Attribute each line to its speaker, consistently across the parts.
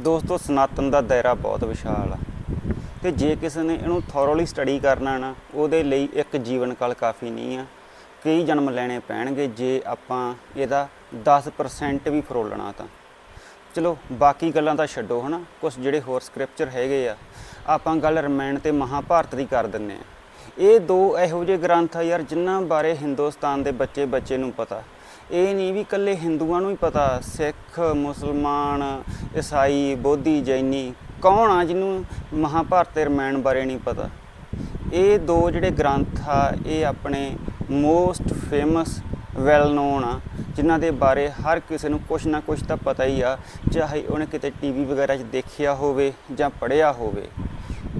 Speaker 1: ਦੋਸਤੋ, ਸਨਾਤਨ ਦਾ ਦਾਇਰਾ ਬਹੁਤ ਵਿਸ਼ਾਲ ਆ। ਤੇ ਜੇ ਕਿਸੇ ਨੇ ਇਹਨੂੰ ਥੋਰੋਲੀ ਸਟੱਡੀ ਕਰਨਾ ਨਾ, ਉਹਦੇ ਲਈ ਇੱਕ ਜੀਵਨ ਕਾਲ ਕਾਫੀ ਨਹੀਂ ਆ। ਕਈ ਜਨਮ ਲੈਣੇ ਪੈਣਗੇ ਜੇ ਆਪਾਂ ਇਹਦਾ 10% ਵੀ ਫਰੋਲਣਾ ਤਾਂ। ਚਲੋ, ਬਾਕੀ ਗੱਲਾਂ ਤਾਂ ਛੱਡੋ ਹਨਾ। ਕੁਝ ਜਿਹੜੇ ਹੋਰ ਸਕ੍ਰਿਪਚਰ ਹੈਗੇ ਆ, ਆਪਾਂ ਗੱਲ ਰਮਾਇਣ ਤੇ ਮਹਾਭਾਰਤ ਦੀ ਕਰ ਦਿੰਨੇ ਆ। ਇਹ ਦੋ ਇਹੋ ਜਿਹੇ ਗ੍ਰੰਥ ਆ ਯਾਰ, ਜਿਨ੍ਹਾਂ ਬਾਰੇ ਹਿੰਦੁਸਤਾਨ ਦੇ ਬੱਚੇ ਬੱਚੇ ਨੂੰ ਪਤਾ। ਇਹ ਨਹੀਂ ਵੀ ਇਕੱਲੇ ਹਿੰਦੂਆਂ ਨੂੰ ਹੀ ਪਤਾ, ਸਿੱਖ, ਮੁਸਲਮਾਨ, ਈਸਾਈ, ਬੋਧੀ, ਜੈਨੀ, ਕੌਣ ਆ ਜਿਹਨੂੰ ਮਹਾਭਾਰਤ ਤੇ ਰਮਾਇਣ ਬਾਰੇ ਨਹੀਂ ਪਤਾ? ਇਹ ਦੋ ਜਿਹੜੇ ਗ੍ਰੰਥ ਆ, ਇਹ ਆਪਣੇ ਮੋਸਟ ਫੇਮਸ ਵੈਲ ਨੋਨ ਆ, ਜਿਨ੍ਹਾਂ ਦੇ ਬਾਰੇ ਹਰ ਕਿਸੇ ਨੂੰ ਕੁਝ ਨਾ ਕੁਝ ਤਾਂ ਪਤਾ ਹੀ ਆ, ਚਾਹੇ ਉਹਨੇ ਕਿਤੇ ਟੀਵੀ ਵਗੈਰਾ 'ਚ ਦੇਖਿਆ ਹੋਵੇ ਜਾਂ ਪੜ੍ਹਿਆ ਹੋਵੇ।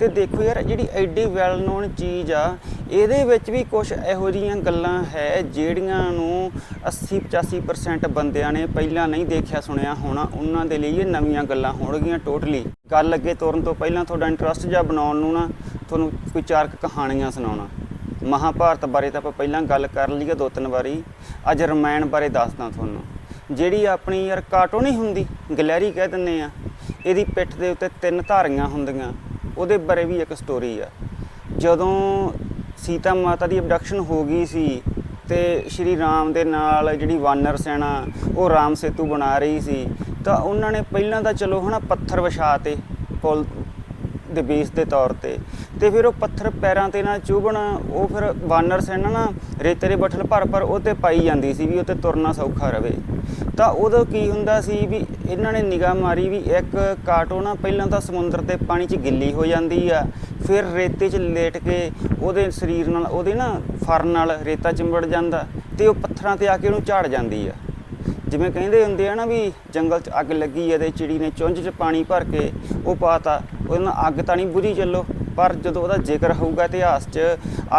Speaker 1: ਤੇ ਦੇਖੋ ਯਾਰ, ਜਿਹੜੀ ਐਡੀ ਵੈਲ ਨੋਨ ਚੀਜ਼ ਆ, ਇਹਦੇ ਵਿੱਚ ਵੀ ਕੁਝ ਇਹੋ ਜਿਹੀਆਂ ਗੱਲਾਂ ਹੈ ਜਿਹੜੀਆਂ ਨੂੰ 80 85% ਬੰਦਿਆਂ ਨੇ ਪਹਿਲਾਂ ਨਹੀਂ ਦੇਖਿਆ, ਸੁਣਿਆ ਹੋਣਾ। ਉਹਨਾਂ ਦੇ ਲਈ ਇਹ ਨਵੀਆਂ ਗੱਲਾਂ ਹੋਣਗੀਆਂ ਟੋਟਲੀ ਗੱਲ ਅੱਗੇ ਤੋਰਨ ਤੋਂ ਪਹਿਲਾਂ ਤੁਹਾਡਾ ਇੰਟਰਸਟ ਜਾਂ ਬਣਾਉਣ ਨੂੰ ਨਾ, ਤੁਹਾਨੂੰ ਕੋਈ ਚਾਰ ਕਹਾਣੀਆਂ ਸੁਣਾਉਣਾ। ਮਹਾਭਾਰਤ ਬਾਰੇ ਤਾਂ ਆਪਾਂ ਪਹਿਲਾਂ ਗੱਲ ਕਰ ਲਈਏ ਦੋ ਤਿੰਨ ਵਾਰੀ। ਅੱਜ ਰਮਾਇਣ ਬਾਰੇ ਦੱਸਦਾ ਤੁਹਾਨੂੰ। ਜਿਹੜੀ ਆਪਣੀ ਯਾਰ ਕਾਟੋ ਨਹੀਂ ਹੁੰਦੀ, ਗਲੈਰੀ ਕਹਿ ਦਿੰਨੇ ਆ, ਇਹਦੀ ਪਿੱਠ ਦੇ ਉੱਤੇ ਤਿੰਨ ਧਾਰੀਆਂ ਹੁੰਦੀਆਂ। ਉਹਦੇ ਬਾਰੇ ਵੀ ਇੱਕ ਸਟੋਰੀ ਆ। ਜਦੋਂ ਸੀਤਾ ਮਾਤਾ ਦੀ ਅਬਡਕਸ਼ਨ ਹੋ ਗਈ ਸੀ ਤੇ ਸ਼੍ਰੀ ਰਾਮ ਦੇ ਨਾਲ ਜਿਹੜੀ ਵਾਨਰ ਸੈਨਾ, ਉਹ ਰਾਮ ਸੇਤੂ ਬਣਾ ਰਹੀ ਸੀ, ਤਾਂ ਉਹਨਾਂ ਨੇ ਪਹਿਲਾਂ ਤਾਂ ਚਲੋ ਹਨਾ ਪੱਥਰ ਵਿਛਾ ਤੇ ਪੁਲ ਦੇ ਬੇਸ ਦੇ ਤੌਰ ਤੇ ਤੇ ਫਿਰ ਉਹ ਪੱਥਰ ਪੈਰਾਂ ਤੇ ਨਾ ਚੁਭਣ, ਉਹ ਫਿਰ ਵਾਨਰ ਸੈਨਾ ਨਾ ਰੇਤੇ ਦੇ ਬੱਠਲ ਭਰ ਭਰ ਉਹ ਤੇ ਪਾਈ ਜਾਂਦੀ ਸੀ ਵੀ ਉਹ ਤੇ ਤੁਰਨਾ ਸੌਖਾ ਰਵੇ। ਤਾਂ ਉਦੋਂ ਕੀ ਹੁੰਦਾ ਸੀ ਵੀ ਇਹਨਾਂ ਨੇ ਨਿਗਾਹ ਮਾਰੀ ਵੀ ਇੱਕ ਕਾਟੋ ਨਾ ਪਹਿਲਾਂ ਤਾਂ ਸਮੁੰਦਰ ਦੇ ਪਾਣੀ 'ਚ ਗਿੱਲੀ ਹੋ ਜਾਂਦੀ ਆ, ਫਿਰ ਰੇਤੇ 'ਚ ਲੇਟ ਕੇ ਉਹਦੇ ਸਰੀਰ ਨਾਲ, ਉਹਦੇ ਨਾ ਫਰ ਨਾਲ ਰੇਤਾ ਚਿੰਬੜ ਜਾਂਦਾ ਤੇ ਉਹ ਪੱਥਰਾਂ ਤੇ ਆ ਕੇ ਉਹਨੂੰ ਝਾੜ ਜਾਂਦੀ ਆ। ਜਿਵੇਂ ਕਹਿੰਦੇ ਹੁੰਦੇ ਆ ਨਾ ਵੀ ਜੰਗਲ 'ਚ ਅੱਗ ਲੱਗੀ ਹੈ ਤੇ ਚਿੜੀ ਨੇ ਚੁੰਝ 'ਚ ਪਾਣੀ ਭਰ ਕੇ ਉਹ ਪਾਤਾ, ਉਹਦੇ ਨਾਲ ਅੱਗ ਤਾਂ ਨਹੀਂ ਬੁਝੀ ਚੱਲੋ, ਪਰ ਜਦੋਂ ਉਹਦਾ ਜ਼ਿਕਰ ਹੋਊਗਾ ਇਤਿਹਾਸ 'ਚ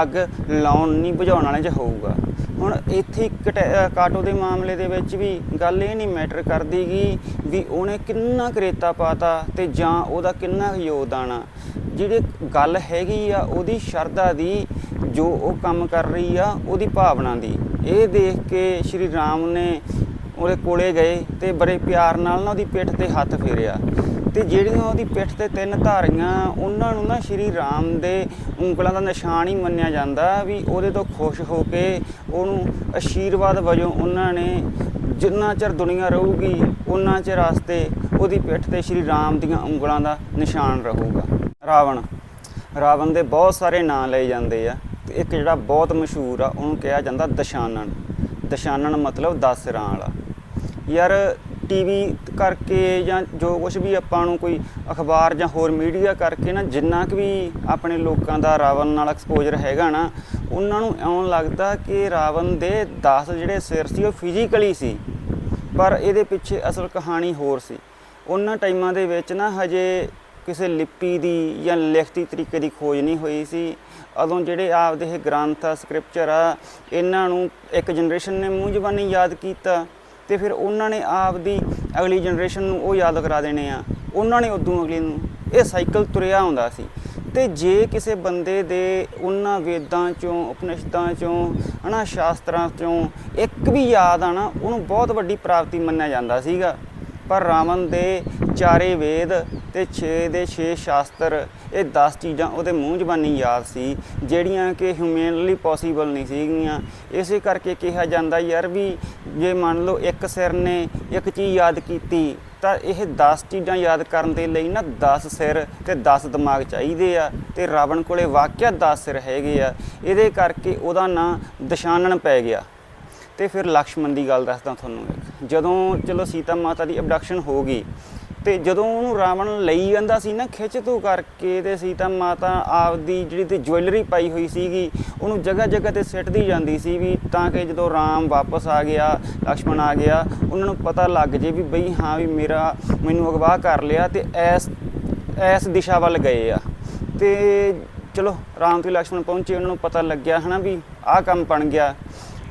Speaker 1: ਅੱਗ ਲਾਉਣ ਨਹੀਂ, ਬੁਝਾਉਣ ਵਾਲੇ 'ਚ ਹੋਊਗਾ। ਹੁਣ ਇੱਥੇ ਕਟੈ- ਕਾਟੋ ਦੇ ਮਾਮਲੇ ਦੇ ਵਿੱਚ ਵੀ ਗੱਲ ਇਹ ਨਹੀਂ ਮੈਟਰ ਕਰਦੀਗੀ ਵੀ ਉਹਨੇ ਕਿੰਨਾ ਕਰੇਤਾ ਪਾਤਾ ਤੇ ਜਾਂ ਉਹਦਾ ਕਿੰਨਾ ਕੁ ਯੋਗਦਾਨ ਆ। ਜਿਹੜੀ ਗੱਲ ਹੈਗੀ ਆ, ਉਹਦੀ ਸ਼ਰਧਾ ਦੀ ਜੋ ਉਹ ਕੰਮ ਕਰ ਰਹੀ ਆ, ਉਹਦੀ ਭਾਵਨਾ ਦੀ। ਇਹ ਦੇਖ ਕੇ ਸ਼੍ਰੀ ਰਾਮ ਨੇ ਉਹਦੇ ਕੋਲੇ ਗਏ ਤੇ ਬੜੇ ਪਿਆਰ ਨਾਲ ਨਾ ਉਹਦੀ ਪਿੱਠ ਤੇ ਹੱਥ ਫੇਰਿਆ। ਤੇ ਜਿਹੜੀਆਂ ਉਹਦੀ ਪਿੱਠ ਤੇ ਤਿੰਨ ਧਾਰੀਆਂ, ਉਹਨਾਂ ਨੂੰ ਨਾ ਸ਼੍ਰੀ ਰਾਮ ਦੇ ਉਂਗਲਾਂ ਦਾ ਨਿਸ਼ਾਨ ਹੀ ਮੰਨਿਆ ਜਾਂਦਾ ਵੀ ਉਹਦੇ ਤੋਂ ਖੁਸ਼ ਹੋ ਕੇ ਉਹਨੂੰ ਅਸ਼ੀਰਵਾਦ ਵਜੋਂ ਉਹਨਾਂ ਨੇ ਜਿੰਨਾ ਚਿਰ ਦੁਨੀਆ ਰਹੂਗੀ, ਉਹਨਾਂ ਚਿਰ ਵਾਸਤੇ ਉਹਦੀ ਪਿੱਠ ਤੇ ਸ਼੍ਰੀ ਰਾਮ ਦੀਆਂ ਉਂਗਲਾਂ ਦਾ ਨਿਸ਼ਾਨ ਰਹੂਗਾ। ਰਾਵਣ ਰਾਵਣ ਦੇ ਬਹੁਤ ਸਾਰੇ ਨਾਂ ਲਏ ਜਾਂਦੇ ਆ। ਤੇ ਇੱਕ ਜਿਹੜਾ ਬਹੁਤ ਮਸ਼ਹੂਰ ਆ, ਉਹਨੂੰ ਕਿਹਾ ਜਾਂਦਾ ਦਸ਼ਾਨਣ। ਦਸ਼ਾਨਣ ਮਤਲਬ ਦਸ ਸਿਰਾਂ ਵਾਲਾ ਯਾਰ ਟੀਵੀ ਕਰਕੇ ਜਾਂ ਜੋ ਕੁਝ ਵੀ ਆਪਾਂ ਨੂੰ ਕੋਈ ਅਖਬਾਰ ਜਾਂ ਹੋਰ ਮੀਡੀਆ ਕਰਕੇ ਨਾ, ਜਿੰਨਾ ਕੁ ਵੀ ਆਪਣੇ ਲੋਕਾਂ ਦਾ ਰਾਵਣ ਨਾਲ ਐਕਸਪੋਜ਼ਰ ਹੈਗਾ ਨਾ, ਉਹਨਾਂ ਨੂੰ ਇਉਂ ਲੱਗਦਾ ਕਿ ਰਾਵਣ ਦੇ 10 ਜਿਹੜੇ ਸਿਰ ਸੀ, ਉਹ ਫਿਜ਼ੀਕਲੀ ਸੀ, ਪਰ ਇਹਦੇ ਪਿੱਛੇ ਅਸਲ ਕਹਾਣੀ ਹੋਰ ਸੀ। ਉਹਨਾਂ ਟਾਈਮਾਂ ਦੇ ਵਿੱਚ ਨਾ ਹਜੇ ਕਿਸੇ ਲਿਪੀ ਦੀ ਜਾਂ ਲਿਖਤੀ ਤਰੀਕੇ ਦੀ ਖੋਜ ਨਹੀਂ ਹੋਈ ਸੀ। ਉਦੋਂ ਜਿਹੜੇ ਆਪਦੇ ਇਹ ਗ੍ਰੰਥ ਆ ਸਕ੍ਰਿਪਚਰ ਆ, ਇਹਨਾਂ ਨੂੰ ਇੱਕ ਜਨਰੇਸ਼ਨ ਨੇ ਮੂੰਹ ਜ਼ਬਾਨੀ ਯਾਦ ਕੀਤਾ। ਤੇ ਫਿਰ ਉਹਨਾਂ ਨੇ ਆਪ ਦੀ ਅਗਲੀ ਜਨਰੇਸ਼ਨ ਨੂੰ ਉਹ ਯਾਦ ਕਰਾ ਦੇਣੇ ਆ। ਉਹਨਾਂ ਨੇ ਉਦੋਂ ਅਗਲੀ ਨੂੰ ਇਹ ਸਾਈਕਲ ਤੁਰਿਆ ਹੁੰਦਾ ਸੀ। ਤੇ ਜੇ ਕਿਸੇ ਬੰਦੇ ਦੇ ਉਹਨਾਂ ਵੇਦਾਂ ਚੋਂ, ਉਪਨਿਸ਼ਦਾਂ ਚੋਂ, ਹਨਾ, ਸ਼ਾਸਤਰਾਂ ਚੋਂ ਇੱਕ ਵੀ ਯਾਦ ਆਣਾ ਉਹਨੂੰ ਬਹੁਤ ਵੱਡੀ ਪ੍ਰਾਪਤੀ ਮੰਨਿਆ ਜਾਂਦਾ ਸੀਗਾ। ਪਰ ਰਾਵਣ ਦੇ ਚਾਰੇ ਵੇਦ ਤੇ 6 ਦੇ 6 ਸ਼ਾਸਤਰ, ਇਹ 10 ਚੀਜ਼ਾਂ ਉਹਦੇ ਮੂੰਹ ਜ਼ਬਾਨੀ ਯਾਦ ਸੀ, ਜਿਹੜੀਆਂ ਕਿ ਹਿਊਮਨਲੀ ਪੋਸੀਬਲ ਨਹੀਂ ਸੀਗੀਆਂ। ਇਸੇ ਕਰਕੇ ਕਿਹਾ ਜਾਂਦਾ ਯਾਰ ਵੀ ਜੇ ਮੰਨ ਲਓ ਇੱਕ ਸਿਰ ਨੇ ਇੱਕ ਚੀਜ਼ ਯਾਦ ਕੀਤੀ, ਤਾਂ ਇਹ 10 ਚੀਜ਼ਾਂ ਯਾਦ ਕਰਨ ਦੇ ਲਈ ਨਾ 10 ਸਿਰ ਤੇ 10 ਦਿਮਾਗ ਚਾਹੀਦੇ ਆ ਤੇ ਰਾਵਣ ਕੋਲੇ ਵਾਕਿਆ 10 ਸਿਰ ਹੈਗੇ ਆ। ਇਹਦੇ ਕਰਕੇ ਉਹਦਾ ਨਾਂ ਦਸ਼ਾਨਣ ਪੈ ਗਿਆ। ਤੇ ਫਿਰ ਲਕਸ਼ਮਣ ਦੀ ਗੱਲ ਦੱਸਦਾ ਤੁਹਾਨੂੰ ਜਦੋਂ ਚਲੋ ਸੀਤਾ ਮਾਤਾ ਦੀ ਅਬਡਕਸ਼ਨ ਹੋ ਗਈ, ਤੇ ਜਦੋਂ ਉਹਨੂੰ ਰਾਵਣ ਲਈ ਜਾਂਦਾ ਸੀ ਨਾ ਖਿੱਚ ਤੂ ਕਰਕੇ ਤੇ ਸੀਤਾ ਮਾਤਾ ਆਪਦੀ ਜਿਹੜੀ ਤੇ ਜੁਐਲਰੀ ਪਾਈ ਹੋਈ ਸੀਗੀ, ਉਹਨੂੰ ਜਗ੍ਹਾ ਜਗ੍ਹਾ ਤੇ ਸਿੱਟਦੀ ਜਾਂਦੀ ਸੀ ਵੀ ਤਾਂ ਕਿ ਜਦੋਂ ਰਾਮ ਵਾਪਸ ਆ ਗਿਆ, ਲਕਸ਼ਮਣ ਆ ਗਿਆ, ਉਹਨਾਂ ਨੂੰ ਪਤਾ ਲੱਗ ਜੇ ਵੀ ਬਈ ਹਾਂ ਵੀ ਮੇਰਾ ਮੈਨੂੰ ਅਗਵਾ ਕਰ ਲਿਆ ਤੇ ਐਸ ਐਸ ਦਿਸ਼ਾ ਵੱਲ ਗਏ ਆ। ਤੇ ਚਲੋ ਰਾਮ ਤੇ ਲਕਸ਼ਮਣ ਪਹੁੰਚੇ, ਉਹਨਾਂ ਨੂੰ ਪਤਾ ਲੱਗਿਆ ਹਨਾ ਵੀ ਆਹ ਕੰਮ ਬਣ ਗਿਆ।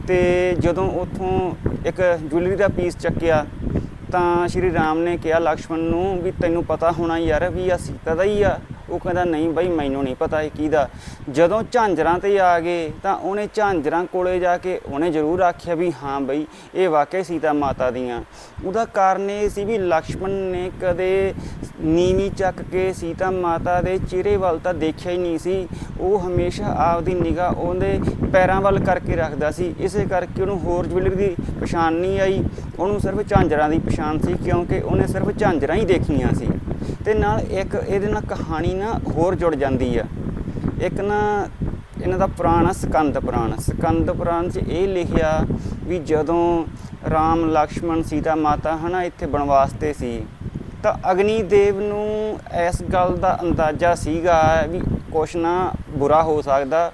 Speaker 1: ਤੇ ਜਦੋਂ ਉਥੋਂ ਇੱਕ ਜੁਐਲਰੀ ਦਾ ਪੀਸ ਚੱਕਿਆ, ਤਾਂ ਸ਼੍ਰੀ ਰਾਮ ਨੇ ਕਿਹਾ, ਲਕਸ਼ਮਣ ਨੂੰ ਵੀ ਤੈਨੂੰ ਪਤਾ ਹੋਣਾ ਯਾਰ, ਵੀ ਆ ਸੀਤਾ ਦਾ ਹੀ ਆ। ਉਹ ਕਹਿੰਦਾ, ਨਹੀਂ ਬਾਈ, ਮੈਨੂੰ ਨਹੀਂ ਪਤਾ ਇਹ ਕਿਹਦਾ। ਜਦੋਂ ਝਾਂਜਰਾਂ ਤੇ ਆ ਗਏ, ਤਾਂ ਉਹਨੇ ਝਾਂਜਰਾਂ ਕੋਲੇ ਜਾ ਕੇ ਉਹਨੇ ਜ਼ਰੂਰ ਆਖਿਆ ਵੀ, ਹਾਂ ਬਈ, ਇਹ ਵਾਕਿਆ ਸੀਤਾ ਮਾਤਾ ਦੀਆਂ। ਉਹਦਾ ਕਾਰਨ ਇਹ ਸੀ ਵੀ ਲਕਸ਼ਮਣ ਨੇ ਕਦੇ ਨੀਵੀਂ ਚੱਕ ਕੇ ਸੀਤਾ ਮਾਤਾ ਦੇ ਚਿਹਰੇ ਵੱਲ ਤਾਂ ਦੇਖਿਆ ਹੀ ਨਹੀਂ ਸੀ। ਉਹ ਹਮੇਸ਼ਾ ਆਪਦੀ ਨਿਗਾਹ ਉਹਦੇ ਪੈਰਾਂ ਵੱਲ ਕਰਕੇ ਰੱਖਦਾ ਸੀ। ਇਸੇ ਕਰਕੇ ਉਹਨੂੰ ਹੋਰ ਜੁਐਲਰੀ ਦੀ ਪਛਾਣ ਨਹੀਂ ਆਈ। ਉਹਨੂੰ ਸਿਰਫ ਝਾਂਜਰਾਂ ਦੀ ਪਛਾਣ ਸੀ, ਕਿਉਂਕਿ ਉਹਨੇ ਸਿਰਫ ਝਾਂਜਰਾਂ ਹੀ ਦੇਖੀਆਂ ਸੀ। ਤੇ ਨਾਲ ਇੱਕ ਇਹਦੇ ਨਾਲ ਕਹਾਣੀ ਨਾ ਹੋਰ ਜੁੜ ਜਾਂਦੀ ਆ। ਇੱਕ ਨਾ ਇਹਨਾਂ ਦਾ ਪੁਰਾਣ ਆ, ਸਕੰਦ ਪੁਰਾਣ। ਸਕੰਦ ਪੁਰਾਣ 'ਚ ਇਹ ਲਿਖਿਆ ਵੀ ਜਦੋਂ ਰਾਮ, ਲਕਸ਼ਮਣ, ਸੀਤਾ ਮਾਤਾ ਹਨਾ ਇੱਥੇ ਬਨਵਾਸ ਤੇ ਸੀ, ਤਾਂ ਅਗਨੀ ਦੇਵ ਨੂੰ ਇਸ ਗੱਲ ਦਾ ਅੰਦਾਜ਼ਾ ਸੀਗਾ ਵੀ ਕੁਛ ਨਾ ਬੁਰਾ ਹੋ ਸਕਦਾ।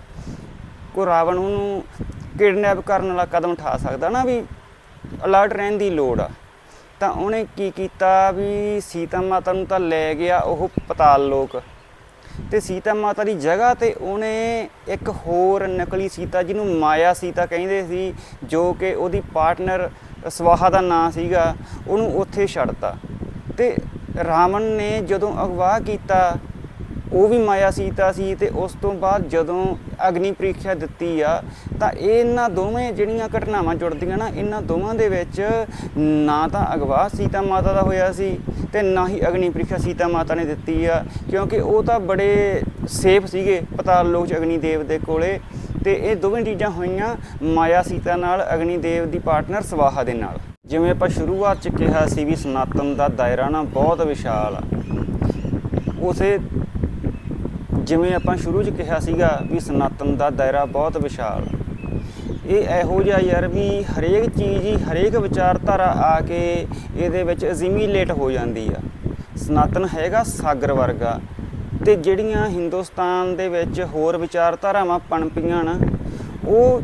Speaker 1: ਕੋ ਰਾਵਣ ਉਹਨੂੰ ਕਿਡਨੈਪ ਕਰਨ ਵਾਲਾ ਕਦਮ ਉਠਾ ਸਕਦਾ ਨਾ ਵੀ ਅਲਰਟ ਰਹਿਣ ਦੀ ਲੋੜ ਆ। ਤਾਂ ਉਹਨੇ ਕੀ ਕੀਤਾ ਵੀ ਸੀਤਾ ਮਾਤਾ ਨੂੰ ਤਾਂ ਲੈ ਗਿਆ ਉਹ ਪਤਾਲ ਲੋਕ। ਤੇ ਸੀਤਾ ਮਾਤਾ ਦੀ ਜਗ੍ਹਾ ਤੇ ਉਹਨੇ ਇੱਕ ਹੋਰ ਨਕਲੀ ਸੀਤਾ ਜਿਹਨੂੰ ਮਾਇਆ ਸੀਤਾ ਕਹਿੰਦੇ ਸੀ, ਜੋ ਕਿ ਉਹਦੀ ਪਾਰਟਨਰ ਸਵਾਹਾ ਦਾ ਨਾਂ ਸੀਗਾ, ਉਹਨੂੰ ਉੱਥੇ ਛੱਡਤਾ। ਤੇ ਰਾਵਣ ਨੇ ਜਦੋਂ ਅਗਵਾ ਕੀਤਾ ਉਹ ਵੀ ਮਾਇਆ ਸੀਤਾ ਸੀ ਤੇ ਉਸ ਤੋਂ ਬਾਅਦ ਜਦੋਂ ਅਗਨੀ ਪ੍ਰੀਖਿਆ ਦਿੱਤੀ ਆ, ਤਾਂ ਇਹਨਾਂ ਦੋਵੇਂ ਜਿਹੜੀਆਂ ਘਟਨਾਵਾਂ ਜੁੜਦੀਆਂ ਨਾ, ਇਹਨਾਂ ਦੋਵਾਂ ਦੇ ਵਿੱਚ ਨਾ ਤਾਂ ਅਗਵਾ ਸੀਤਾ ਮਾਤਾ ਦਾ ਹੋਇਆ ਸੀ ਤੇ ਨਾ ਹੀ ਅਗਨੀ ਪ੍ਰੀਖਿਆ ਸੀਤਾ ਮਾਤਾ ਨੇ ਦਿੱਤੀ ਆ, ਕਿਉਂਕਿ ਉਹ ਤਾਂ ਬੜੇ ਸੇਫ ਸੀਗੇ ਪਤਾਲ ਲੋਕ ਚ ਅਗਨੀ ਦੇਵ ਦੇ ਕੋਲੇ ਤੇ ਇਹ ਦੋਵੇਂ ਚੀਜ਼ਾਂ ਹੋਈਆਂ ਮਾਇਆ ਸੀਤਾ ਨਾਲ, ਅਗਨੀ ਦੇਵ ਦੀ ਪਾਰਟਨਰ ਸਵਾਹਾ ਦੇ ਨਾਲ। ਜਿਵੇਂ ਆਪਾਂ ਸ਼ੁਰੂਆਤ ਚ ਕਿਹਾ ਸੀ ਵੀ ਸਨਾਤਨ ਦਾ ਦਾਇਰਾ ਨਾ ਬਹੁਤ ਵਿਸ਼ਾਲ ਆ। ਉਸੇ ਜਿਵੇਂ ਆਪਾਂ ਸ਼ੁਰੂ 'ਚ ਕਿਹਾ ਸੀਗਾ ਵੀ ਸਨਾਤਨ ਦਾ ਦਾਇਰਾ ਬਹੁਤ ਵਿਸ਼ਾਲ। ਇਹ ਇਹੋ ਜਿਹਾ ਯਾਰ ਵੀ ਹਰੇਕ ਚੀਜ਼ ਹੀ, ਹਰੇਕ ਵਿਚਾਰਧਾਰਾ ਆ ਕੇ ਇਹਦੇ ਵਿੱਚ ਅਜ਼ੀਮੀਲੇਟ ਹੋ ਜਾਂਦੀ ਆ। ਸਨਾਤਨ ਹੈਗਾ ਸਾਗਰ ਵਰਗਾ ਤੇ ਜਿਹੜੀਆਂ ਹਿੰਦੁਸਤਾਨ ਦੇ ਵਿੱਚ ਹੋਰ ਵਿਚਾਰਧਾਰਾਵਾਂ ਪਣਪੀਆਂ ਨਾ, ਉਹ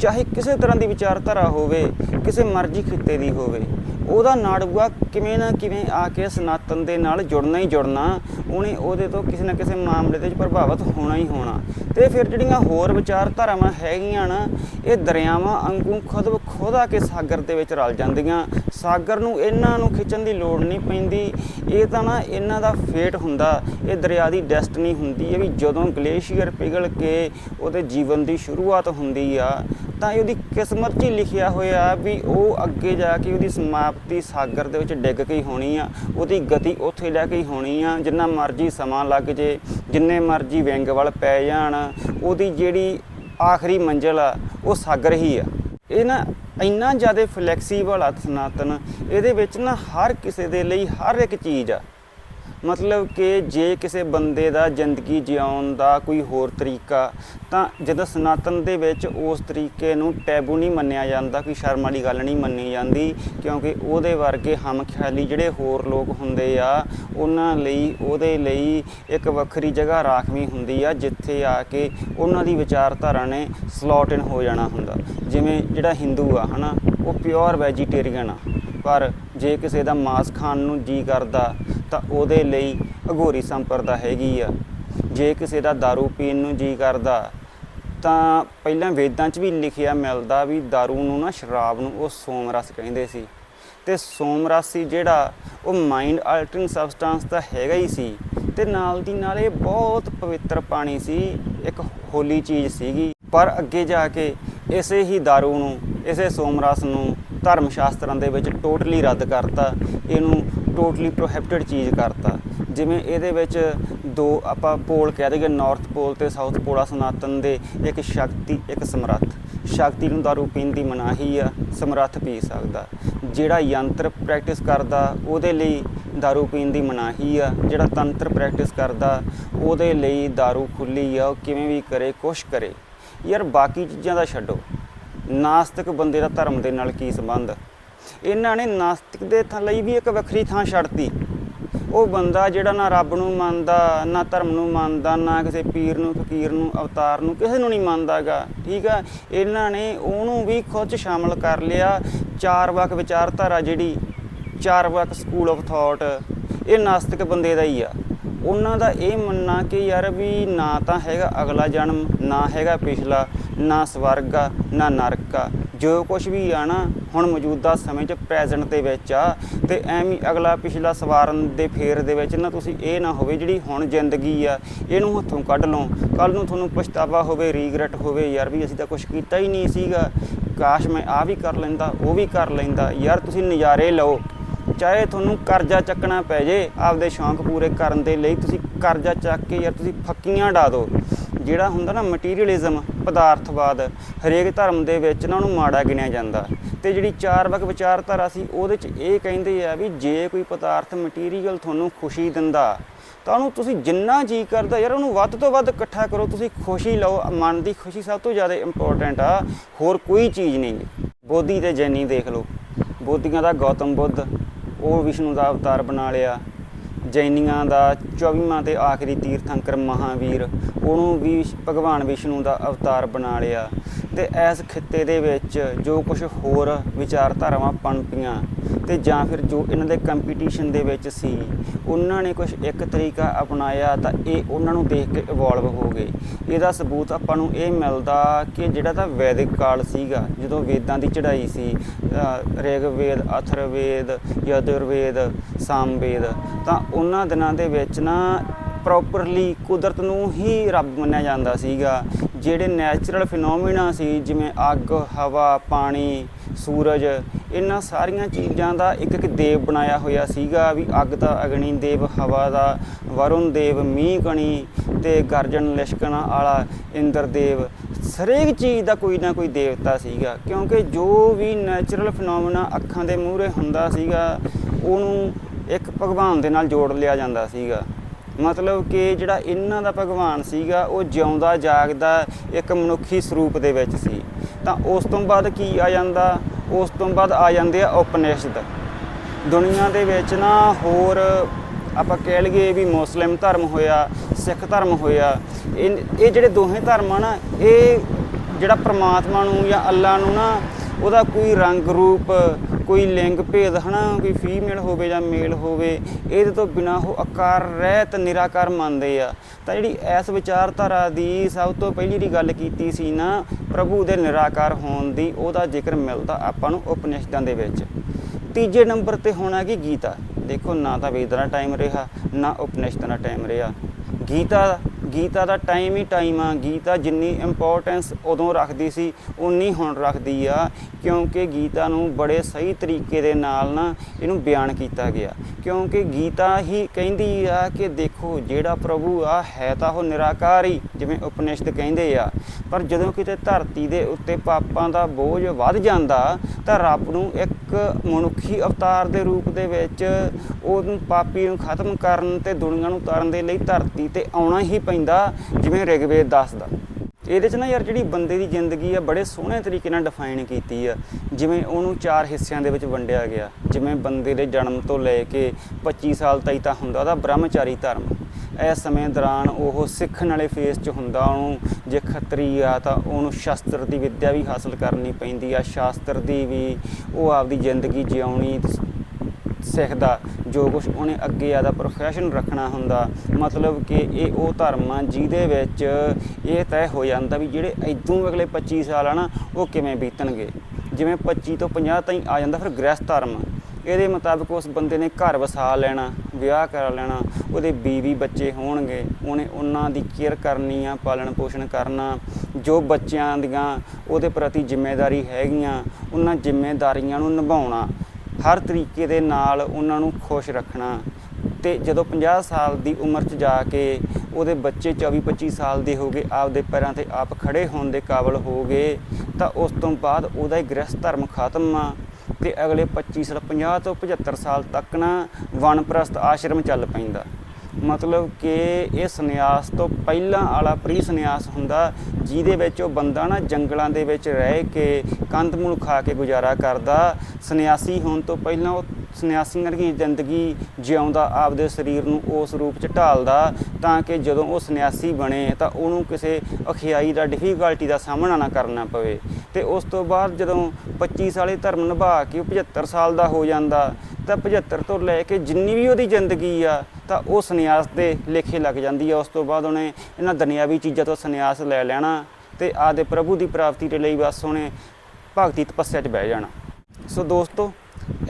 Speaker 1: ਚਾਹੇ ਕਿਸੇ ਤਰ੍ਹਾਂ ਦੀ ਵਿਚਾਰਧਾਰਾ ਹੋਵੇ, ਕਿਸੇ ਮਰਜ਼ੀ ਖਿੱਤੇ ਦੀ ਹੋਵੇ ਉਹਦਾ ਨਾੜੂਆ ਕਿਵੇਂ ਨਾ ਕਿਵੇਂ ਆ ਕੇ ਸਨਾਤਨ ਦੇ ਨਾਲ ਜੁੜਨਾ ਹੀ ਜੁੜਨਾ, ਉਹਨੇ ਉਹਦੇ ਤੋਂ ਕਿਸੇ ਨਾ ਕਿਸੇ ਮਾਮਲੇ ਦੇ ਵਿੱਚ ਪ੍ਰਭਾਵਿਤ ਹੋਣਾ ਹੀ ਹੋਣਾ। ਤੇ ਫਿਰ ਜਿਹੜੀਆਂ ਹੋਰ ਵਿਚਾਰਧਾਰਾਵਾਂ ਹੈਗੀਆਂ ਨਾ, ਇਹ ਦਰਿਆਵਾਂ ਅੰਗੂ ਖੁਦ ਖੁਦ ਆ ਕੇ ਸਾਗਰ ਦੇ ਵਿੱਚ ਰਲ ਜਾਂਦੀਆਂ। ਸਾਗਰ ਨੂੰ ਇਹਨਾਂ ਨੂੰ ਖਿੱਚਣ ਦੀ ਲੋੜ ਨਹੀਂ ਪੈਂਦੀ। ਇਹ ਤਾਂ ਨਾ ਇਹਨਾਂ ਦਾ ਫੇਟ ਹੁੰਦਾ। ਇਹ ਦਰਿਆ ਦੀ ਡੈਸਟਨੀ ਹੁੰਦੀ ਹੈ ਵੀ ਜਦੋਂ ਗਲੇਸ਼ੀਅਰ ਪਿਘਲ ਕੇ ਉਹਦੇ ਜੀਵਨ ਦੀ ਸ਼ੁਰੂਆਤ ਹੁੰਦੀ ਆ ਤਾਂ ਇਹ ਉਹਦੀ ਕਿਸਮਤ 'ਚ ਹੀ ਲਿਖਿਆ ਹੋਇਆ ਵੀ ਉਹ ਅੱਗੇ ਜਾ ਕੇ ਉਹਦੀ ਸਮਾਪਤੀ ਸਾਗਰ ਦੇ ਵਿੱਚ ਡਿੱਗ ਕੇ ਹੀ ਹੋਣੀ ਆ। ਉਹਦੀ ਗਤੀ ਉੱਥੇ ਲੈ ਕੇ ਹੀ ਹੋਣੀ ਆ, ਜਿੰਨਾ ਮਰਜ਼ੀ ਸਮਾਂ ਲੱਗ ਜੇ, ਜਿੰਨੇ ਮਰਜ਼ੀ ਵਿੰਗ ਵੱਲ ਪੈ ਜਾਣ, ਉਹਦੀ ਜਿਹੜੀ ਆਖਰੀ ਮੰਜ਼ਿਲ ਆ, ਉਹ ਸਾਗਰ ਹੀ ਆ। ਇਹ ਨਾ ਇੰਨਾ ਜ਼ਿਆਦਾ ਫਲੈਕਸੀਬਲ ਆ ਸਨਾਤਨ, ਇਹਦੇ ਵਿੱਚ ਨਾ ਹਰ ਕਿਸੇ ਦੇ ਲਈ ਹਰ ਇੱਕ ਚੀਜ਼ ਆ। ਮਤਲਬ ਕਿ ਜੇ ਕਿਸੇ ਬੰਦੇ ਦਾ ਜ਼ਿੰਦਗੀ ਜਿਉਣ ਦਾ ਕੋਈ ਹੋਰ ਤਰੀਕਾ, ਤਾਂ ਜਦੋਂ ਸਨਾਤਨ ਦੇ ਵਿੱਚ ਉਸ ਤਰੀਕੇ ਨੂੰ ਟੈਬੂ ਨਹੀਂ ਮੰਨਿਆ ਜਾਂਦਾ, ਕੋਈ ਸ਼ਰਮ ਵਾਲੀ ਗੱਲ ਨਹੀਂ ਮੰਨੀ ਜਾਂਦੀ, ਕਿਉਂਕਿ ਉਹਦੇ ਵਰਗੇ ਹਮਖਿਆਲੀ ਜਿਹੜੇ ਹੋਰ ਲੋਕ ਹੁੰਦੇ ਆ, ਉਹਨਾਂ ਲਈ, ਉਹਦੇ ਲਈ ਇੱਕ ਵੱਖਰੀ ਜਗ੍ਹਾ ਰਾਖਵੀਂ ਹੁੰਦੀ ਆ, ਜਿੱਥੇ ਆ ਕੇ ਉਹਨਾਂ ਦੀ ਵਿਚਾਰਧਾਰਾ ਨੇ ਸਲੋਟ ਇਨ ਹੋ ਜਾਣਾ ਹੁੰਦਾ। ਜਿਵੇਂ ਜਿਹੜਾ ਹਿੰਦੂ ਆ, ਹਨਾ, ਉਹ ਪਿਓਰ ਵੈਜੀਟੇਰੀਅਨ ਆ। ਪਰ ਜੇ ਕਿਸੇ ਦਾ ਮਾਸ ਖਾਣ ਨੂੰ ਜੀ ਕਰਦਾ ਤਾਂ ਉਹਦੇ ਲਈ ਅਘੋਰੀ ਸੰਪਰਦਾ ਹੈਗੀ ਆ ਜੇ ਕਿਸੇ ਦਾ दारू ਪੀਣ ਨੂੰ ਜੀ ਕਰਦਾ ਤਾਂ ਪਹਿਲਾਂ ਵੇਦਾਂ 'ਚ ਵੀ ਲਿਖਿਆ ਮਿਲਦਾ ਵੀ दारू ਨੂੰ ਨਾ ਸ਼ਰਾਬ ਨੂੰ ਉਹ ਸੋਮ ਰਸ ਕਹਿੰਦੇ ਸੀ ਤੇ ਸੋਮ ਰਸ ਸੀ ਜਿਹੜਾ ਉਹ ਮਾਈਂਡ ਆਲਟਰਿੰਗ ਸਬਸਟੈਂਸ ਤਾਂ ਹੈਗਾ ਹੀ ਸੀ ਤੇ ਨਾਲ ਦੀ ਨਾਲ ਇਹ ਬਹੁਤ ਪਵਿੱਤਰ ਪਾਣੀ ਸੀ ਇੱਕ ਹੋਲੀ ਚੀਜ਼ ਸੀਗੀ ਪਰ ਅੱਗੇ ਜਾ ਕੇ ਇਸੇ ਹੀ दारू ਨੂੰ ਇਸੇ ਸੋਮ ਰਸ ਨੂੰ ਧਰਮ ਸ਼ਾਸਤਰਾਂ ਦੇ ਵਿੱਚ ਟੋਟਲੀ ਰੱਦ ਕਰਤਾ, ਇਹਨੂੰ ਟੋਟਲੀ ਪ੍ਰੋਹਿਬਿਟਡ ਚੀਜ਼ ਕਰਤਾ। ਜਿਵੇਂ ਇਹਦੇ ਵਿੱਚ ਦੋ, ਆਪਾਂ ਪੋਲ ਕਹਿ ਦਈਏ ਨਾਰਥ ਪੋਲ ਤੇ ਸਾਊਥ ਪੋਲ ਆ, ਸਨਾਤਨ ਦੇ ਇੱਕ ਸ਼ਕਤੀ, ਇੱਕ ਸਮਰੱਥ। ਸ਼ਕਤੀ ਨੂੰ ਦਾਰੂ ਪੀਣ ਦੀ ਮਨਾਹੀ ਆ, ਸਮਰੱਥ ਪੀ ਸਕਦਾ। ਜਿਹੜਾ ਯੰਤਰ ਪ੍ਰੈਕਟਿਸ ਕਰਦਾ, ਉਹਦੇ ਲਈ ਦਾਰੂ ਪੀਣ ਦੀ ਮਨਾਹੀ ਆ। ਜਿਹੜਾ ਤੰਤਰ ਪ੍ਰੈਕਟਿਸ ਕਰਦਾ, ਉਹਦੇ ਲਈ ਦਾਰੂ ਖੁੱਲੀ ਆ, ਉਹ ਕਿਵੇਂ ਵੀ ਕਰੇ, ਕੁਛ ਕਰੇ। ਯਾਰ ਬਾਕੀ ਚੀਜ਼ਾਂ ਦਾ ਛੱਡੋ। ਨਾਸਤਿਕ ਬੰਦੇ ਦਾ ਧਰਮ ਦੇ ਨਾਲ ਕੀ ਸੰਬੰਧ? ਇਹਨਾਂ ਨੇ ਨਾਸਤਿਕ ਦੇ ਥਾਂ ਲਈ ਵੀ ਇੱਕ ਵੱਖਰੀ ਥਾਂ ਛੱਡਤੀ ਉਹ ਬੰਦਾ ਜਿਹੜਾ ਨਾ ਰੱਬ ਨੂੰ ਮੰਨਦਾ, ਨਾ ਧਰਮ ਨੂੰ ਮੰਨਦਾ, ਨਾ ਕਿਸੇ ਪੀਰ ਨੂੰ, ਫਕੀਰ ਨੂੰ, ਅਵਤਾਰ ਨੂੰ, ਕਿਸੇ ਨੂੰ ਨਹੀਂ ਮੰਨਦਾਗਾ। ਠੀਕ ਆ? ਇਹਨਾਂ ਨੇ ਉਹਨੂੰ ਵੀ ਖੁਦ 'ਚ ਸ਼ਾਮਲ ਕਰ ਲਿਆ। ਚਾਰ ਵਾਕ ਵਿਚਾਰਧਾਰਾ ਜਿਹੜੀ, ਚਾਰ ਵਕ ਸਕੂਲ ਆਫ ਥਾਟ ਇਹ ਨਾਸਤਿਕ ਬੰਦੇ ਦਾ ਹੀ ਆ। ਉਹਨਾਂ ਦਾ ਇਹ ਮੰਨਣਾ ਕਿ ਯਾਰ ਵੀ ਨਾ ਤਾਂ ਹੈਗਾ ਅਗਲਾ ਜਨਮ, ਨਾ ਹੈਗਾ ਪਿਛਲਾ, ਨਾ ਸਵਰਗ ਆ, ਨਾ ਨਰਕ ਆ। ਜੋ ਕੁਝ ਵੀ ਆ ਨਾ, ਹੁਣ ਮੌਜੂਦਾ ਸਮੇਂ 'ਚ ਪ੍ਰੈਜ਼ੈਂਟ ਦੇ ਵਿੱਚ ਆ, ਤੇ ਐਵੇਂ ਅਗਲਾ ਪਿਛਲਾ ਸਵਾਰਨ ਦੇ ਫੇਰ ਦੇ ਵਿੱਚ ਨਾ ਤੁਸੀਂ ਇਹ ਨਾ ਹੋਵੇ ਜਿਹੜੀ ਹੁਣ ਜ਼ਿੰਦਗੀ ਆ, ਇਹਨੂੰ ਹੱਥੋਂ ਕੱਢ ਲਓ। ਕੱਲ ਨੂੰ ਤੁਹਾਨੂੰ ਪਛਤਾਵਾ ਹੋਵੇ ਰੀਗਰੈਟ ਹੋਵੇ, ਯਾਰ ਵੀ ਅਸੀਂ ਤਾਂ ਕੁਝ ਕੀਤਾ ਹੀ ਨਹੀਂ ਸੀਗਾ। ਕਾਸ਼ ਮੈਂ ਆ ਵੀ ਕਰ ਲੈਂਦਾ, ਉਹ ਵੀ ਕਰ ਲੈਂਦਾ। ਯਾਰ ਤੁਸੀਂ ਨਜ਼ਾਰੇ ਲਓ। ਚਾਹੇ ਤੁਹਾਨੂੰ ਕਰਜ਼ਾ ਚੱਕਣਾ ਪੈ ਜੇ, ਆਪਦੇ ਸ਼ੌਂਕ ਪੂਰੇ ਕਰਨ ਦੇ ਲਈ ਤੁਸੀਂ ਕਰਜ਼ਾ ਚੱਕ ਕੇ ਯਾਰ ਤੁਸੀਂ ਫੱਕੀਆਂ ਡਾ ਦਿਓ ਜਿਹੜਾ ਹੁੰਦਾ ਨਾ ਮਟੀਰੀਅਲਿਜ਼ਮ ਪਦਾਰਥਵਾਦ, ਹਰੇਕ ਧਰਮ ਦੇ ਵਿੱਚ ਨਾ ਉਹਨੂੰ ਮਾੜਾ ਗਿਣਿਆ ਜਾਂਦਾ। ਤੇ ਜਿਹੜੀ ਚਾਰ ਵਕ ਵਿਚਾਰਧਾਰਾ ਸੀ, ਉਹਦੇ ਚ ਇਹ ਕਹਿੰਦੇ ਆ ਵੀ ਜੇ ਕੋਈ ਪਦਾਰਥ ਮਟੀਰੀਅਲ ਤੁਹਾਨੂੰ ਖੁਸ਼ੀ ਦਿੰਦਾ, ਤਾਂ ਉਹਨੂੰ ਤੁਸੀਂ ਜਿੰਨਾ ਜੀ ਕਰਦਾ ਯਾਰ ਉਹਨੂੰ ਵੱਧ ਤੋਂ ਵੱਧ ਇਕੱਠਾ ਕਰੋ, ਤੁਸੀਂ ਖੁਸ਼ੀ ਲਓ। ਮਨ ਦੀ ਖੁਸ਼ੀ ਸਭ ਤੋਂ ਜ਼ਿਆਦਾ ਇੰਪੋਰਟੈਂਟ ਆ, ਹੋਰ ਕੋਈ ਚੀਜ਼ ਨਹੀਂ। ਬੋਧੀ ਤੇ ਜੈਨੀ ਦੇਖ ਲਓ। ਬੋਧੀਆਂ ਦਾ ਗੌਤਮ ਬੁੱਧ ਉਹ ਵਿਸ਼ਨੂੰ ਦਾ ਅਵਤਾਰ ਬਣਾ ਲਿਆ। ਜੈਨੀਆਂ ਦਾ 24ਵਾਂ ਤੇ ਆਖਰੀ ਤੀਰਥੰਕਰ ਮਹਾਵੀਰ ਉਹਨੂੰ ਵੀ ਭਗਵਾਨ ਵਿਸ਼ਨੂੰ ਦਾ ਅਵਤਾਰ ਬਣਾ ਲਿਆ। ਤੇ ਇਸ ਖਿੱਤੇ ਦੇ ਵਿੱਚ ਜੋ ਕੁਝ ਹੋਰ ਵਿਚਾਰਧਾਰਾਵਾਂ ਪਣਪੀਆਂ ਤੇ ਜਾਂ ਫਿਰ ਜੋ ਇਹਨਾਂ ਦੇ ਕੰਪੀਟੀਸ਼ਨ ਦੇ ਵਿੱਚ ਸੀ ਉਹਨਾਂ ਨੇ ਕੁਝ ਇੱਕ ਤਰੀਕਾ ਅਪਣਾਇਆ ਤਾਂ ਇਹ ਉਹਨਾਂ ਨੂੰ ਦੇਖ ਕੇ ਇਵੋਲਵ ਹੋ ਗਏ। ਇਹਦਾ ਸਬੂਤ ਆਪਾਂ ਨੂੰ ਇਹ ਮਿਲਦਾ ਕਿ ਜਿਹੜਾ ਤਾਂ ਵੈਦਿਕ ਕਾਲ ਸੀਗਾ ਜਦੋਂ ਵੇਦਾਂ ਦੀ ਚੜ੍ਹਾਈ ਸੀ ਅ, ਰਿਗਵੇਦ ਅਥਰਵੇਦ ਯਜੁਰਵੇਦ ਸਾਮਵੇਦ ਤਾਂ ਉਹਨਾਂ ਦਿਨਾਂ ਦੇ ਵਿੱਚ ਨਾ ਪ੍ਰੋਪਰਲੀ ਕੁਦਰਤ ਨੂੰ ਹੀ ਰੱਬ ਮੰਨਿਆ ਜਾਂਦਾ ਸੀਗਾ। ਜਿਹੜੇ ਨੈਚੁਰਲ ਫਿਨੋਮੀਨਾ ਸੀ, ਜਿਵੇਂ ਅੱਗ, ਹਵਾ, ਪਾਣੀ, ਸੂਰਜ, ਇਹਨਾਂ ਸਾਰੀਆਂ ਚੀਜ਼ਾਂ ਦਾ ਇੱਕ ਇੱਕ ਦੇਵ ਬਣਾਇਆ ਹੋਇਆ ਸੀਗਾ ਵੀ ਅੱਗ ਦਾ ਅਗਨੀ ਦੇਵ, ਹਵਾ ਦਾ, ਵਰੁਣ ਦੇਵ, ਮੀਂਹ ਕਣੀ ਤੇ ਗਰਜਨ, ਲਿਸ਼ਕਣ ਵਾਲਾ, ਇੰਦਰ ਦੇਵ, ਹਰੇਕ ਚੀਜ਼ ਦਾ ਕੋਈ ਨਾ ਕੋਈ ਦੇਵਤਾ ਸੀਗਾ। ਕਿਉਂਕਿ ਜੋ ਵੀ ਨੈਚੁਰਲ ਫਿਨੋਮੀਨਾ ਅੱਖਾਂ ਦੇ ਮੂਹਰੇ ਹੁੰਦਾ ਸੀਗਾ, ਉਹਨੂੰ ਇੱਕ ਭਗਵਾਨ ਦੇ ਨਾਲ ਜੋੜ ਲਿਆ ਜਾਂਦਾ ਸੀਗਾ। ਮਤਲਬ ਕਿ ਜਿਹੜਾ ਇਹਨਾਂ ਦਾ ਭਗਵਾਨ ਸੀਗਾ, ਉਹ ਜਿਉਂਦਾ ਜਾਗਦਾ ਇੱਕ ਮਨੁੱਖੀ ਸਰੂਪ ਦੇ ਵਿੱਚ ਸੀ। ਤਾਂ ਉਸ ਤੋਂ ਬਾਅਦ ਕੀ ਆ ਜਾਂਦਾ? ਉਸ ਤੋਂ ਬਾਅਦ ਆ ਜਾਂਦੇ ਆ ਉਪਨਿਸ਼ਦ। ਦੁਨੀਆ ਦੇ ਵਿੱਚ ਨਾ ਹੋਰ ਆਪਾਂ ਕਹਿ ਲਈਏ ਵੀ ਮੁਸਲਿਮ ਧਰਮ ਹੋਇਆ, ਸਿੱਖ ਧਰਮ ਹੋਇਆ, ਇਹ ਇਹ ਜਿਹੜੇ ਦੋਹੇ ਧਰਮ ਆ ਨਾ, ਇਹ ਜਿਹੜਾ ਪ੍ਰਮਾਤਮਾ ਨੂੰ ਜਾਂ ਅੱਲਾ ਨੂੰ ਨਾ, ਉਹਦਾ ਕੋਈ ਰੰਗ ਰੂਪ ਕੋਈ ਲਿੰਗ ਭੇਦ ਹਨਾ, ਕੋਈ ਫੀਮੇਲ ਹੋਵੇ ਜਾਂ ਮੇਲ ਹੋਵੇ, ਇਹਦੇ ਤੋਂ ਬਿਨਾ ਉਹ ਆਕਾਰ ਰਹਿਤ, ਨਿਰਾਕਾਰ ਮੰਨਦੇ ਆ। ਤਾਂ ਜਿਹੜੀ ਐਸ ਵਿਚਾਰਧਾਰਾ ਦੀ ਸਭ ਤੋਂ ਪਹਿਲੀ ਜਿਹੜੀ ਗੱਲ ਕੀਤੀ ਸੀ ਨਾ, ਪ੍ਰਭੂ ਦੇ ਨਿਰਾਕਾਰ ਹੋਣ ਦੀ, ਉਹਦਾ ਜ਼ਿਕਰ ਮਿਲਦਾ ਆਪਾਂ ਨੂੰ ਉਪਨਿਸ਼ਦਾਂ ਦੇ ਵਿੱਚ। ਤੀਜੇ ਨੰਬਰ ਤੇ ਹੋਣਾ ਕਿ ਗੀਤਾ? ਦੇਖੋ, ਨਾ ਤਾਂ ਵੇਦਾਂ ਦਾ ਟਾਈਮ ਰਿਹਾ, ਨਾ ਉਪਨਿਸ਼ਦਾਂ ਦਾ ਟਾਈਮ ਰਿਹਾ। ਗੀਤਾ ਗੀਤਾ ਦਾ ਟਾਈਮ ਹੀ ਟਾਈਮ ਆ। ਗੀਤਾ ਜਿੰਨੀ ਇੰਪੋਰਟੈਂਸ ਉਦੋਂ ਰੱਖਦੀ ਸੀ, ਉਨੀ ਹੁਣ ਰੱਖਦੀ ਆ, ਕਿਉਂਕਿ ਗੀਤਾ ਨੂੰ ਬੜੇ ਸਹੀ ਤਰੀਕੇ ਦੇ ਨਾਲ ਨਾ ਇਹਨੂੰ ਬਿਆਨ ਕੀਤਾ ਗਿਆ। ਕਿਉਂਕਿ ਗੀਤਾ ਹੀ ਕਹਿੰਦੀ ਆ ਕਿ ਦੇਖੋ, ਜਿਹੜਾ ਪ੍ਰਭੂ ਆ, ਹੈ ਤਾਂ ਉਹ ਨਿਰਾਕਾਰ ਹੀ, ਜਿਵੇਂ ਉਪਨਿਸ਼ਦ ਕਹਿੰਦੇ ਆ। ਪਰ ਜਦੋਂ ਕਿਤੇ ਧਰਤੀ ਦੇ ਉੱਤੇ ਪਾਪਾਂ ਦਾ ਬੋਝ ਵੱਧ ਜਾਂਦਾ, ਤਾਂ ਰੱਬ ਨੂੰ ਇੱਕ ਮਨੁੱਖੀ ਅਵਤਾਰ ਦੇ ਰੂਪ ਦੇ ਵਿੱਚ ਉਹਨੂੰ ਪਾਪੀ ਨੂੰ ਖਤਮ ਕਰਨ ਤੇ ਦੁਨੀਆ ਨੂੰ ਤਾਰਨ ਦੇ ਲਈ ਧਰਤੀ ਤੇ ਆਉਣਾ ਹੀ ਪੈਂਦਾ ਜਿਵੇਂ ਰਿਗਵੇਦ ਦੱਸਦਾ। ਇਹਦੇ 'ਚ ਨਾ ਯਾਰ ਜਿਹੜੀ ਬੰਦੇ ਦੀ ਜ਼ਿੰਦਗੀ ਆ, ਬੜੇ ਸੋਹਣੇ ਤਰੀਕੇ ਨਾਲ ਡਿਫਾਈਨ ਕੀਤੀ ਆ। ਜਿਵੇਂ ਉਹਨੂੰ ਚਾਰ ਹਿੱਸਿਆਂ ਦੇ ਵਿੱਚ ਵੰਡਿਆ ਗਿਆ। ਜਿਵੇਂ ਬੰਦੇ ਦੇ ਜਨਮ ਤੋਂ ਲੈ ਕੇ 25 ਸਾਲ ਤਾਈ ਤਾਂ ਹੁੰਦਾ ਉਹਦਾ ਬ੍ਰਹਮਚਾਰੀ ਧਰਮ। ਇਸ ਸਮੇਂ ਦੌਰਾਨ ਉਹ ਸਿੱਖਣ ਵਾਲੇ ਫੇਸ 'ਚ ਹੁੰਦਾ, ਉਹਨੂੰ ਜੇ ਖੱਤਰੀ ਆ ਤਾਂ ਉਹਨੂੰ ਸ਼ਾਸਤਰ ਦੀ ਵਿੱਦਿਆ ਵੀ ਹਾਸਲ ਕਰਨੀ ਪੈਂਦੀ ਆ। ਸ਼ਾਸਤਰ ਦੀ ਵੀ ਉਹ ਆਪਦੀ ਜ਼ਿੰਦਗੀ ਜਿਉਣੀ ਸਿੱਖਦਾ, ਜੋ ਕੁਝ ਉਹਨੇ ਅੱਗੇ ਆਦਾ ਪ੍ਰੋਫੈਸ਼ਨ ਰੱਖਣਾ ਹੁੰਦਾ। ਮਤਲਬ ਕਿ ਇਹ ਉਹ ਧਰਮ ਆ ਜਿਹਦੇ ਵਿੱਚ ਇਹ ਤੈਅ ਹੋ ਜਾਂਦਾ ਵੀ ਜਿਹੜੇ ਇਦੋਂ ਅਗਲੇ 25 ਸਾਲ ਆ ਨਾ, ਉਹ ਕਿਵੇਂ ਬੀਤਣਗੇ। ਜਿਵੇਂ 25 ਤੋਂ 50 ਤਾਈਂ ਆ ਜਾਂਦਾ ਫਿਰ ਗ੍ਰਹਿਸਥ ਧਰਮ। ਇਹਦੇ ਮੁਤਾਬਕ ਉਸ ਬੰਦੇ ਨੇ ਘਰ ਵਸਾ ਲੈਣਾ, ਵਿਆਹ ਕਰ ਲੈਣਾ, ਉਹਦੇ ਬੀਵੀ ਬੱਚੇ ਹੋਣਗੇ, ਉਹਨੇ ਉਹਨਾਂ ਦੀ ਕੇਅਰ ਕਰਨੀ ਆ, ਪਾਲਣ ਪੋਸ਼ਣ ਕਰਨਾ। ਜੋ ਬੱਚਿਆਂ ਦੀਆਂ ਉਹਦੇ ਪ੍ਰਤੀ ਜ਼ਿੰਮੇਵਾਰੀ ਹੈਗੀਆਂ, ਉਹਨਾਂ ਜ਼ਿੰਮੇਵਾਰੀਆਂ ਨੂੰ ਨਿਭਾਉਣਾ। ਹਰ ਤਰੀਕੇ ਦੇ ਨਾਲ ਉਹਨਾਂ ਨੂੰ ਖੁਸ਼ ਰੱਖਣਾ। ਤੇ ਜਦੋਂ 50 ਸਾਲ ਦੀ ਉਮਰ 'ਚ ਜਾ ਕੇ ਉਹਦੇ ਬੱਚੇ 24 25 ਸਾਲ ਦੇ ਹੋ ਗਏ, ਆਪਦੇ ਪੈਰਾਂ ਤੇ ਆਪ ਖੜੇ ਹੋਣ ਦੇ ਕਾਬਲ ਹੋ ਗਏ, ਤਾਂ ਉਸ ਤੋਂ ਬਾਅਦ ਉਹਦਾ ਹੀ ਗ੍ਰਸਥ ਧਰਮ ਖਤਮ ਆ। ਤੇ ਅਗਲੇ 25 ਸਾਲ 50 ਤੋਂ 75 ਸਾਲ ਤੱਕ ਨਾ ਵਨਪ੍ਰਸਤ ਆਸ਼ਰਮ ਚੱਲ ਪੈਂਦਾ। ਮਤਲਬ ਕਿ ਇਹ ਸੰਨਿਆਸ ਤੋਂ ਪਹਿਲਾਂ ਵਾਲਾ ਪ੍ਰੀ ਸੰਨਿਆਸ ਹੁੰਦਾ, ਜਿਹਦੇ ਵਿੱਚ ਉਹ ਬੰਦਾ ਨਾ ਜੰਗਲਾਂ ਦੇ ਵਿੱਚ ਰਹਿ ਕੇ ਕੰਧ ਮੂਲ ਖਾ ਕੇ ਗੁਜ਼ਾਰਾ ਕਰਦਾ। ਸੰਨਿਆਸੀ ਹੋਣ ਤੋਂ ਪਹਿਲਾਂ ਉਹ ਸੰਨਿਆਸੀ ਵਰਗੀ ਜ਼ਿੰਦਗੀ ਜਿਉਂਦਾ, ਆਪਦੇ ਸਰੀਰ ਨੂੰ ਉਸ ਰੂਪ 'ਚ ਢਾਲਦਾ ਤਾਂ ਕਿ ਜਦੋਂ ਉਹ ਸੰਨਿਆਸੀ ਬਣੇ ਤਾਂ ਉਹਨੂੰ ਕਿਸੇ ਅਖਿਆਈ ਦਾ ਡਿਫਿਕਲਟੀ ਦਾ ਸਾਹਮਣਾ ਨਾ ਕਰਨਾ ਪਵੇ। ਤੇ ਉਸ ਤੋਂ ਬਾਅਦ ਜਦੋਂ 25 ਸਾਲੇ ਧਰਮ ਨਿਭਾ ਕੇ ਉਹ 75 ਸਾਲ ਦਾ ਹੋ ਜਾਂਦਾ ਤਾਂ 75 ਤੋਂ ਲੈ ਕੇ ਜਿੰਨੀ ਵੀ ਉਹਦੀ ਜ਼ਿੰਦਗੀ ਆ ਤਾਂ ਉਹ ਸੰਨਿਆਸ ਦੇ ਲੇਖੇ ਲੱਗ ਜਾਂਦੀ ਆ। ਉਸ ਤੋਂ ਬਾਅਦ ਉਹਨੇ ਇਹਨਾਂ ਦੁਨਿਆਵੀ ਚੀਜ਼ਾਂ ਤੋਂ ਸੰਨਿਆਸ ਲੈ ਲੈਣਾ ਤੇ ਆਦੇ ਪ੍ਰਭੂ ਦੀ ਪ੍ਰਾਪਤੀ ਦੇ ਲਈ ਬਸ ਉਹਨੇ ਭਗਤੀ ਤਪੱਸਿਆ 'ਚ ਬਹਿ ਜਾਣਾ। ਸੋ ਦੋਸਤੋ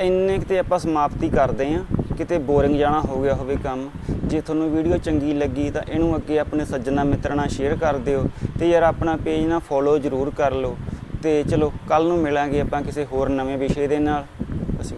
Speaker 1: ਇੰਨੇ ਕੁ ਤੇ ਆਪਾਂ ਸਮਾਪਤੀ ਕਰਦੇ ਆਂ ਕਿਤੇ ਬੋਰਿੰਗ ਜਾਣਾ ਹੋ ਗਿਆ ਹੋਵੇ ਕੰਮ, ਜੇ ਤੁਹਾਨੂੰ ਵੀਡੀਓ ਚੰਗੀ ਲੱਗੀ ਤਾਂ ਇਹਨੂੰ ਅੱਗੇ ਆਪਣੇ ਸੱਜਣਾ ਮਿੱਤਰਾਂ ਨਾਲ ਸ਼ੇਅਰ ਕਰ ਦਿਓ ਤੇ ਯਾਰ ਆਪਣਾ ਪੇਜ ਨਾ ਫੋਲੋ ਜ਼ਰੂਰ ਕਰ ਲਓ। ਤੇ ਚਲੋ ਕੱਲ ਨੂੰ ਮਿਲਾਂਗੇ ਆਪਾਂ ਕਿਸੇ ਹੋਰ ਨਵੇਂ ਵਿਸ਼ੇ ਦੇ ਨਾਲ। ਅਸੀਂ